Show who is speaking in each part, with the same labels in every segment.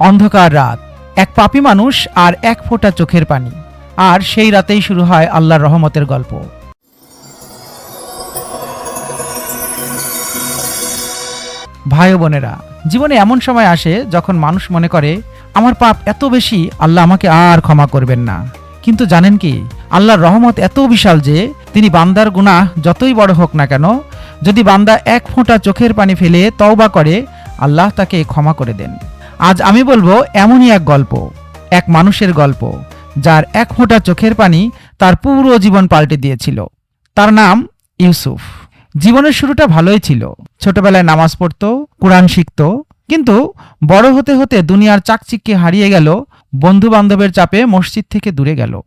Speaker 1: অন্ধকার রাত। এক পাপী মানুষ আর এক ফোঁটা চোখের পানি। আর সেই রাতেই শুরু হয় আল্লাহর রহমতের গল্প। ভাই বোনেরা, জীবনে এমন সময় আসে যখন মানুষ মনে করে, আমার পাপ এত বেশি, আল্লাহ আমাকে আর ক্ষমা করবেন না। কিন্তু জানেন কি, আল্লাহর রহমত এত বিশাল যে, তিনি বান্দার গুনাহ যতই বড় হোক না কেন, যদি বান্দা এক ফোঁটা চোখের পানি ফেলে তওবা করে, আল্লাহ তাকে ক্ষমা করে দেন। আজ আমি বলব এমনই এক গল্প, এক মানুষের গল্প, যার এক ফোঁটা চোখের পানি তার পুরো জীবন পাল্টে দিয়েছিল। তার নাম ইউসুফ। জীবনের শুরুটা ভালোই ছিল। ছোটবেলায় নামাজ পড়ত, কোরআন শিখত, কিন্তু বড় হতে হতে দুনিয়ার চাকচিককে হারিয়ে গেল বন্ধু বান্ধবের চাপে মসজিদ থেকে দূরে গেল।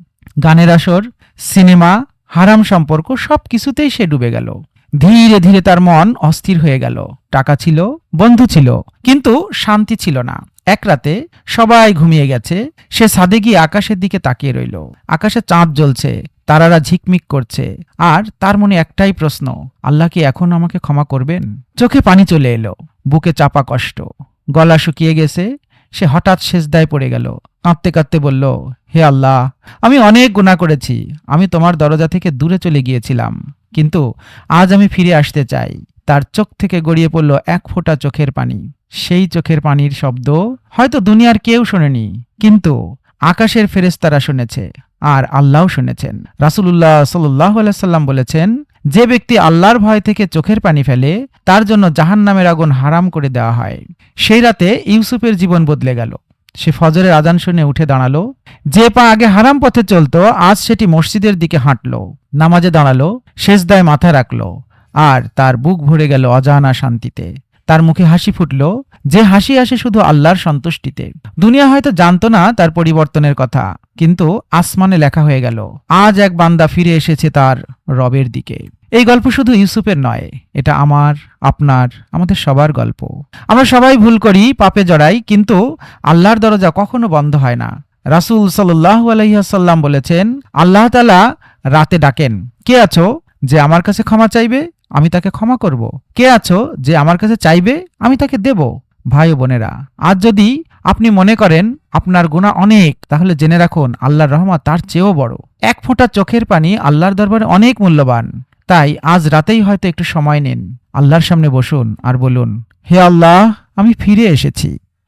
Speaker 1: গানের আসর, সিনেমা, হারাম সম্পর্ক সব কিছুতেই সে ডুবে গেল। ধীরে ধীরে তার মন অস্থির হয়ে গেল। টাকা ছিল, বন্ধু ছিল, কিন্তু শান্তি ছিল না। এক রাতে সবাই ঘুমিয়ে গেছে। সে ছাদে গিয়ে আকাশের দিকে তাকিয়ে রইল। আকাশে চাঁদ জ্বলছে, তারারা ঝিকমিক করছে। আর তার মনে একটাই প্রশ্ন, আল্লাহ কি এখন আমাকে ক্ষমা করবেন? চোখে পানি চলে এলো, বুকে চাপা কষ্ট। গলা শুকিয়ে গেছে, সে হঠাৎ সেজদায় পড়ে গেল। কাঁদতে কাঁদতে বলল, হে আল্লাহ, আমি অনেক গুণা করেছি। আমি তোমার দরজা থেকে দূরে চলে গিয়েছিলাম। কিন্তু আজ আমি ফিরে আসতে চাই। তার চোখ থেকে গড়িয়ে পড়ল এক ফোঁটা চোখের পানি। সেই চোখের পানির শব্দ হয়তো দুনিয়ার কেউ শোনেনি, কিন্তু আকাশের ফেরেস্তারা শুনেছে আর আল্লাহও শুনেছেন। রাসুলুল্লাহ সাল্লাহ সাল্লাম বলেছেন, যে ব্যক্তি আল্লাহর ভয় থেকে চোখের পানি ফেলে, তার জন্য জাহান নামের আগুন হারাম করে দেওয়া হয়। সেই রাতে ইউসুফের জীবন বদলে গেল। সে ফজরের আজান শুনে উঠে দাঁড়াল। যে পা আগে হারাম পথে চলতো, আজ সেটি মসজিদের দিকে হাঁটলো। নামাজে দাঁড়াল শেষদায় মাথা রাখল, আর তার বুক ভরে গেল অজানা শান্তিতে। তার মুখে হাসি ফুটল, যে হাসি আসে শুধু আল্লাহর সন্তুষ্টিতে। দুনিয়া হয়তো জানতো না তার পরিবর্তনের কথা, কিন্তু আসমানে লেখা হয়ে গেল, আজ এক বান্দা ফিরে এসেছে তার রবের দিকে। এই গল্প শুধু ইউসুফের নয়, এটা আমার, আপনার, আমাদের সবার গল্প। আমরা সবাই ভুল করি, পাপে জড়াই, কিন্তু আল্লাহর দরজা কখনো বন্ধ হয় না। রাসুল সাল্লাহ আলহিহাসাল্লাম বলেছেন, আল্লাহ তালা রাতে ডাকেন, কে আছো যে আমার কাছে ক্ষমা চাইবে? আমি তাকে ক্ষমা করব। কে আছো যে আমার কাছে চাইবে? আমি তাকে দেব। ভাই বোনেরা, আজ যদি আপনি মনে করেন আপনার গুণা অনেক, তাহলে জেনে রাখুন আল্লাহর রহমত তার চেয়েও বড়। এক ফোঁটা চোখের পানি আল্লাহর দরবারে অনেক মূল্যবান। তাই আজ রাতেই হয়তো একটু সময় নিন। আল্লাহর সামনে বসুন আর বলুন, হে আল্লাহ, আমি ফিরে এসেছি।